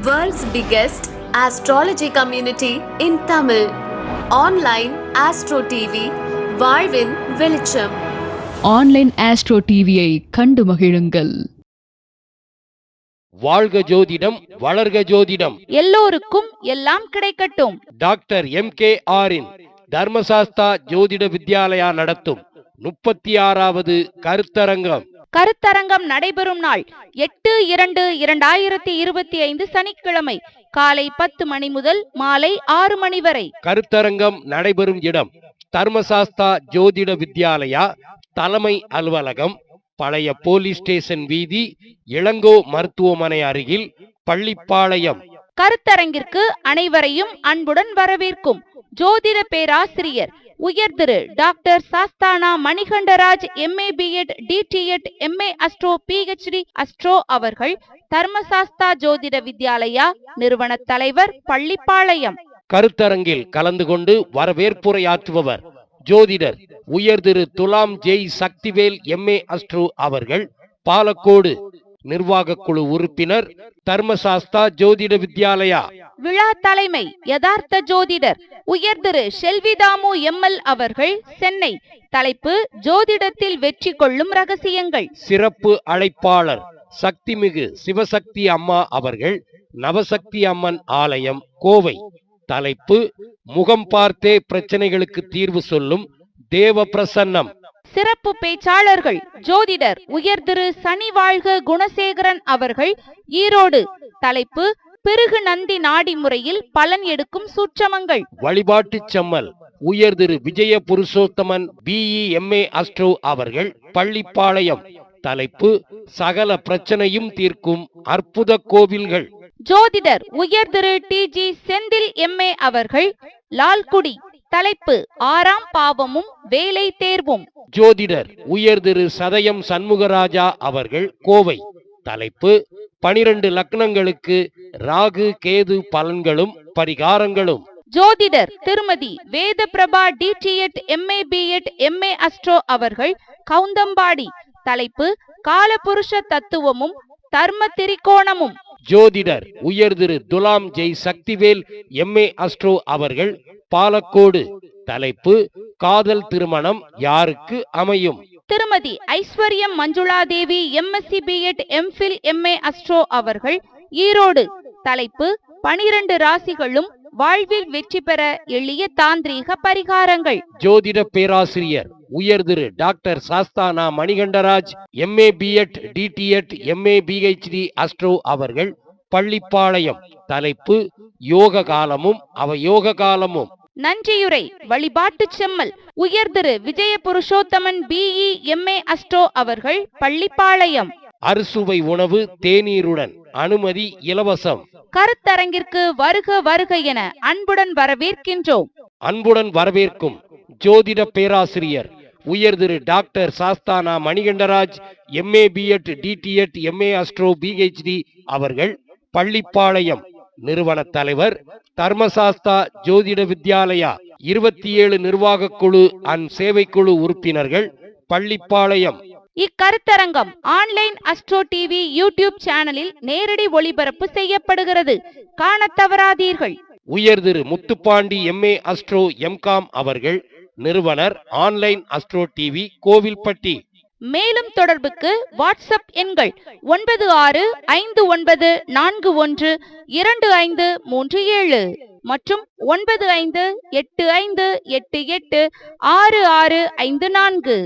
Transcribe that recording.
World's biggest astrology community in Tamil. Online Astro TV, வாழ்வின் வெளிச்சம். Online astro டிவியை கண்டு மகிழுங்கள். வாழ்க ஜோதிடம் வளர்க ஜோதிடம். எல்லோருக்கும் எல்லாம் கிடைக்கட்டும். டாக்டர் எம் கே ஆரின் தர்மசாஸ்தா ஜோதிட வித்யாலயா நடத்தும் முப்பத்தி ஆறாவது கருத்தரங்கம். கருத்தரங்கம் நடைபெறும் நாள் எட்டு இரண்டு இரண்டாயிரத்தி இருபத்தி ஐந்து சனிக்கிழமை காலை பத்து மணி முதல் மாலை ஆறு மணி வரை. கருத்தரங்கம் நடைபெறும் இடம் தர்மசாஸ்தா ஜோதிட வித்யாலயா தலைமை அலுவலகம் பழைய போலீஸ் ஸ்டேஷன் வீதி இளங்கோ மருத்துவமனை அருகில் பள்ளிப்பாளையம். கருத்தரங்கிற்கு அனைவரையும் அன்புடன் வரவேற்கும் ஜோதிட பேராசிரியர் உயர் திரு doctor Sasthana Manikandaraj MA BEd DTEd MA astro PhD astro அவர்கள் தர்மசாஸ்தா ஜோதிட வித்யாலயா நிறுவன தலைவர் பள்ளிப்பாளையம். கருத்தரங்கில் கலந்து கொண்டு வரவேற்புரையாற்றுபவர் ஜோதிடர் உயர் திரு துலாம் ஜெய் சக்திவேல் எம்ஏ அஸ்ட்ரோ அவர்கள். பாலக்கோடு நிர்வாக குழு உறுப்பினர் தர்மசாஸ்தா ஜோதிட வித்யாலயா. விழா தலைமை யதார்த்த ஜோதிடர் உயர் திரு செல்விதாமு எம்எல் அவர்கள் சென்னை. தலைப்பு ஜோதிடத்தில் வெற்றி கொள்ளும் ரகசியங்கள். சிறப்பு அழைப்பாளர் சக்திமிகு சிவசக்தி அம்மா அவர்கள் நவசக்தி அம்மன் ஆலயம் கோவை. தலைப்பு முகம் பார்த்தே பிரச்சனைகளுக்கு தீர்வு சொல்லும் தேவ பிரசன்னம் சிறப்பு பேச்சாளர்கள் ஜோதிடர் உயர் திரு சனி வாழ்க குணசேகரன் அவர்கள் ஈரோடு. தலைப்பு பிருகு நந்தி நாடி முறையில் பலன் எடுக்கும் சூட்சமங்கள். வழிபாட்டு செம்மல். உயர் திரு Vijaya Purushothaman BE MA astro அவர்கள் பள்ளிப்பாளையம். தலைப்பு சகல பிரச்சனையும் தீர்க்கும் அற்புத கோவில்கள். ஜோதிடர் உயர் திரு டி ஜி செந்தில் எம்ஏ அவர்கள் லால்குடி. தலைப்பு ஆறாம் பாவமும் வேலை தேர்வும். ஜோதிடர் உயர் திரு சதயம் சண்முகராஜா அவர்கள் கோவை. தலைப்பு பனிரெண்டு லக்னங்களுக்கு ராகு கேது பலன்களும் பரிகாரங்களும். ஜோதிடர் திருமதி Veda Prabha DTEd MA BEd MA astro அவர்கள் கவுந்தம்பாடி தலைப்பு காலபுருஷ தத்துவமும் தர்ம திரிகோணமும். ஜோதிடர் உயர் திரு துலாம் ஜெய் சக்திவேல் எம்ஏ அஸ்ட்ரோ அவர்கள் பாலக்கோடு தலைப்பு காதல் திருமணம் யாருக்கு அமையும்? திருமதி Aishwaryam Manjuladevi MSc BEd MPhil MA astro அவர்கள் ஈரோடு தலைப்பு பனிரெண்டு ராசிகளும் வாழ்வில் வெற்றி பெற எளிய தாந்திரீக பரிகாரங்கள். ஜோதிட பேராசிரியர் உயர் திரு doctor Sasthana Manikandaraj MA BEd DTEd MA PhD astro அவர்கள் பள்ளிப்பாளையம் தலைப்பு யோக காலமும் அவயோக காலமும் நன்றியுரை வழிபாட்டு செம்மல். உயர் திரு Vijaya Purushothaman BE MA astro அவர்கள் பள்ளிப்பாளையம். அறுசுவை உணவு தேநீருடன் அனுமதி இலவசம். கருத்தரங்கிற்கு வருக வருக என அன்புடன் வரவேற்கின்றோம். அன்புடன் வரவேற்கும் ஜோதிட பேராசிரியர் உயர் திரு doctor Sasthana Manikandaraj MA BEd DTEd MA astro PhD அவர்கள் பள்ளிப்பாளையம். நிறுவன தலைவர் தர்மசாஸ்தா ஜோதிட வித்யாலயா இருபத்தி ஏழு நிர்வாக குழு அண்ட் சேவைக்குழு உறுப்பினர்கள் பள்ளிப்பாளையம். இக்கருத்தரங்கம் ஆன்லைன் அஸ்ட்ரோ டிவி யூடியூப் சேனலில் நேரடி ஒளிபரப்பு செய்யப்படுகிறது. காணத் தவறாதீர்கள். உயர் திரு முத்துப்பாண்டி எம்ஏ அஸ்ட்ரோ எம்காம் அவர்கள் நிறுவனர் ஆன்லைன் அஸ்ட்ரோ டிவி கோவில்பட்டி. மேலும் தொடர்புக்கு வாட்ஸ்அப் எண்கள் ஒன்பது ஆறு ஐந்து ஒன்பது நான்கு ஒன்று இரண்டு ஐந்து மூன்று ஏழு மற்றும் ஒன்பது ஐந்து எட்டு ஐந்து எட்டு எட்டு ஆறு ஆறு ஐந்து நான்கு.